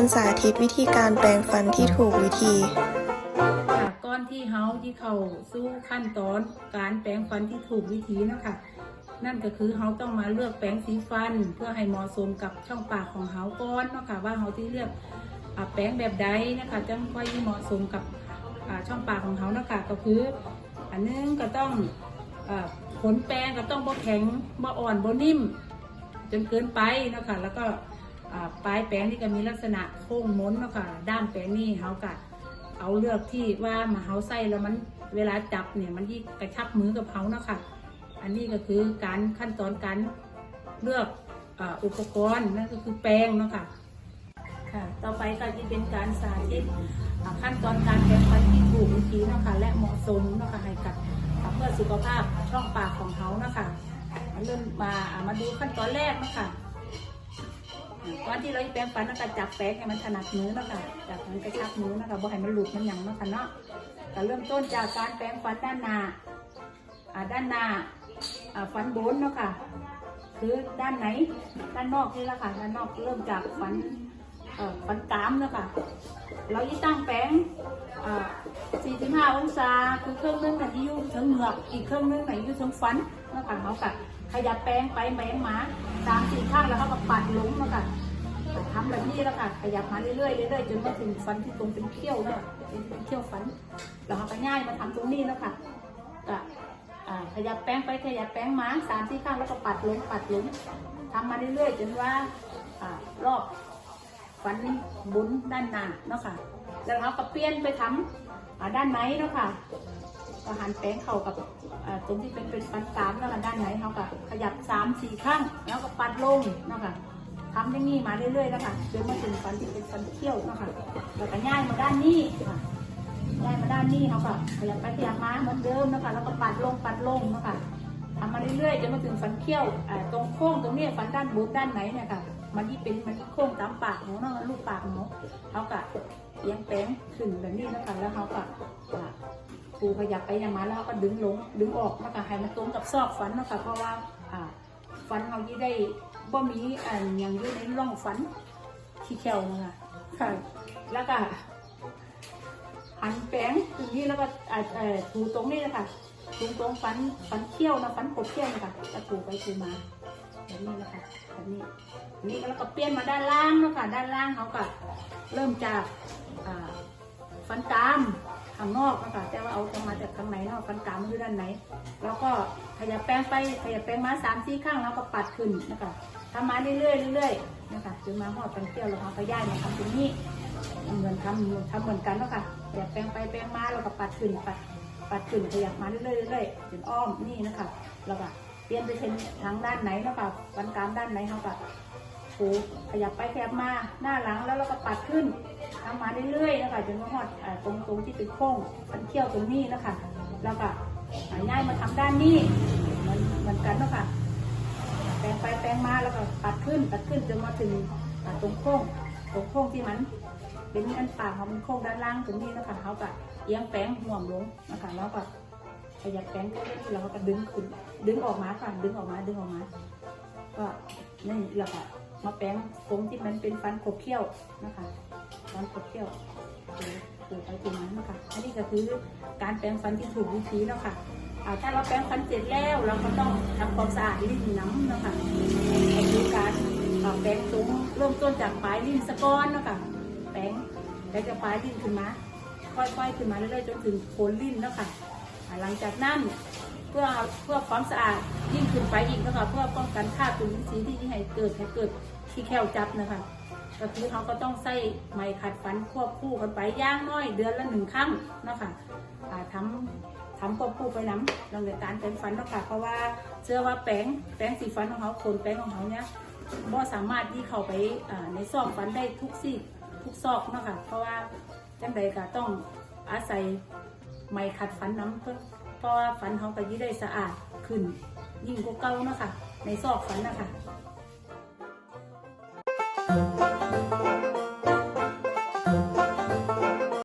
การสาธิตวิธีการแปรงฟันที่ถูกวิธีค่ะก้อนที่เฮาที่เขาสู้ขั้นตอนการแปรงฟันที่ถูกวิธีนะคะ นั่นก็คือเฮาต้องมาเลือกแปรงสีฟัน เพื่อให้เหมาะสมกับช่องปากของเฮาก่อนนะคะว่าเฮาที่เลือกอแปรงแบบใดนะคะจะค่อยเหมาะสมกับช่องปากของเฮานะคะก็คือ อันนึงก็ต้องอาขนแปรงก็ต้องบ่แข็งบ่อ่อนบ่นิ่มจนเกินไปนะคะแล้วก็ ปลายแปรงนี่ก็มีลักษณะโค้งม้นเนาะค่ะด้ามแปรงนี่เฮากะเอาเลือกที่ว่ามาเฮาใส่แล้วมันเวลาจับเนี่ยมันยิ่งกระชับมือกับเฮาเนาะค่ะ อันนี้ก็คือการขั้นตอนการเลือกอ,อุปกรณ์นั่นก็คือแปรงเนาะค่ะค่ะ ต่อไปก็จะเป็นการสาธิตขั้นตอนการแปรงฟันที่ถูกวิธีเนาะค่ะและเหมาะสมเนาะค่ะให้กับเพื่อสุขภาพช่องปากของเขาเนาะค่ะเริ่มมาอ่ามาดูขั้นตอนแรกเนาะค่ะ ก่อนที่เราจะแปรงฟันนะคะจับแป้งให้มันถนัดมือนะคะจับมันกระชับมือนะคะบ่ให้มันหลุดมันหยังนะคะเนาะก็เริ่มต้นจากการแปรงฟันด้านหน้าด้านหน้าฟันบนเนาะค่ะคือด้านไหนด้านนอกนี่แหละค่ะด้านนอกเริ่มจากฟันฟันกรามเนาะค่ะเรายี่ตั้งแปรงอ่า45 องศาคือเครื่องนึงน่ะที่อยู่ถึงเหงือกอีกเครื่องนึงน่ะอยู่ถึงฟันเนาะค่ะเขาก็ ขยับแปรงไปแปรงมาสามสี่ข้างแล้วเขาก็ปัดลงเนาะค่ะทำแบบนี้แล้วค่ะ ขยับมาเรื่อยๆเรื่อยๆจนมาถึงฟันที่ตรงเป็นเขี้ยวแล้วค่ะเป็นเขี้ยวฟันแล้วเราก็ง่ายมาทำตรงนี้แล้วค่ะก็ขยับแป้งไปขยับแป้งมาสามที่ข้างแล้วก็ปัดลงปัดลงทำมาเรื่อยๆจนว่าอรอบฟันบุ้นด้านหน้าเนาะค่ะแล้วเราก็เปลี่ยนไปทำอ่าด้านไหนเนาะค่ะ ก็หันแป้งเข้ากับตรงที่เป็นเป็นฟันกรามแล้วกันด้านไหนเขาก็ขยับสามสี่ข้างแล้วก็ปัดลงนะค่ะทำอย่างนี้มาเรื่อยๆนะคะจนมาถึงฟันที่เป็นฟันเขี้ยวนะคะแล้วก็ย่ายมาด้านนี้ค่ะย่ายมาด้านนี้เขาก็ขยับไปขยับมาเหมือนเดิมนะคะแล้วก็ปัดลงปัดลงนะคะทำมาเรื่อยๆจนมาถึงฟันเขี้ยวตรงโค้งตรงนี้ฟันด้านบนด้านไหนเนี่ยค่ะมันที่เป็นมันที่โค้งตามปากหนูเนาะลูกปากหนูเขาก็เลี้ยงแป้งขึ้นแบบนี้นะคะแล้วเขาก็ ครูขยับไปอย่างมาแล้วเขาก็ดึงลงดึงออกนะคะให้มันตรงกับซอกฟันนะคะเพราะว่าอ่าฟันเขาที่ได้บ่มีอันอย่างอยู่ในร่องฟันที่แควนะคะค่ะแล้วก็หันแป้งตรงนี้แล้วก็อ่าเอ่อถูตรงนี้นะคะถูตรงฟันฟันเขี้ยวนะฟันกบเขี้ยวนะคะก็ถูไปถูมาแบบนี้นะคะแบบนี้อันนี้แล้วก็เปลี่ยนมาด้านล่างเนาะคะด้านล่างเขาก็เริ่มจากอ่าฟันกราม ข้างนอกนะคะแต่ว่าเอาจะมาจากข้างในนาะฟันกามมันอยู่ด้านไหน แล้วก็ขยับแป้งไปขยับแป้งมาสามสี่ข้างแล้วก็ปัดขึ้นนะคะทำมาเรื่อยๆเรื่อยๆนะคะจนมาหอดเป็นเที่ยวแล้วเราก็ย่ายมาทำตรงนี้เหมือนทำทำเหมือนกันนะค่ะขยับแป้งไปแป้งมาแล้วก็ปัดขึ้นปัดปัดขึ้นขยับมาเรื่อยๆเรื่อยๆจนอ้อมนี่นะคะแล้วก็เปลี่ยนไปเป็นทางด้านไหนนะคะฟันกรามด้านไหนเขาก็ถูขยับไปขยับมาหน้าหลังแล้วเราก็ปัดขึ้น ทำมาเรื่อยๆนะคะจนมาหอดตรงตรงที่เป็นโค้งฟันเขี้ยวตรงนี้นะคะแล้วก็หายง่ายมาทำด้านนี้มือนเหมือนกันนะคะแปรงไปแปรงมาแล้วก็ปัดขึ้นปัดขึ้นจนมาถึงตรงโค้งตรงโค้งที่มันเป็นอันปากของมันโค้งด้านล่างตรงนี้นะคะเขาก็เอียงแป้งห่วงลงนะคะแล้วก็ขยับแป้งขึ้นแล้วก็ดึงขึ้นดึงออกมาค่ะดึงออกมาดึงออกมา ก็นี่แหล้วก็ มาแป้งตรงที่มันเป็นฟันขบเขี้ยวนะคะฟันขบเขี้ยวเกิดไปตรงนั้นนะคะอันนี้ก็คือการแปรงฟันที่ถูกวิธีแล้วค่ะถ้าเราแปรงฟันเสร็จแล้วเราก็ต้องทำความสะอาดลิ้นน้ำนะคะคือการแปรงตรงเริ่มต้นจากปลายลิ้นสะก้อนนะคะแปรงแปรงจากปลายลิ้นขึ้นมา ค่อยๆขึ้นมาเรื่อยๆจนถึงโคนลิ้นแล้วค่ะหลังจากนั้น เพื่อเพื่อความสะอาดยิ่งขึ้นไปอีกนะคะเพื่อป้องกันค่าตุนสีที่ให้เกิดให้เกิดที่แควจับนะคะก็คือเขาก็ต้องใส่ไม้ขัดฟันควบคู่กันไปย่างน้อยเดือนละหนึ่งครั้งเนาะคะอ่าทำทำควบคู่ไปน้ำเรื่องการแปรงฟันนะคะเพราะว่าเชื่อว่าแปรงแปรงสีฟันของเขาคนแปรงของเขาเนี้ยบ่สามารถที่เข้าไปในซอกฟันได้ทุกซี่ทุกซอกเนาะค่ะเพราะว่าจังใดก็ต้องอาศัยไม้ขัดฟันน้ำเพื่อ เพราะว่าฟันเขาก็ยิ่งได้สะอาดขึ้นยิ่งกว่าเก่านะคะในซอกฟันนะคะ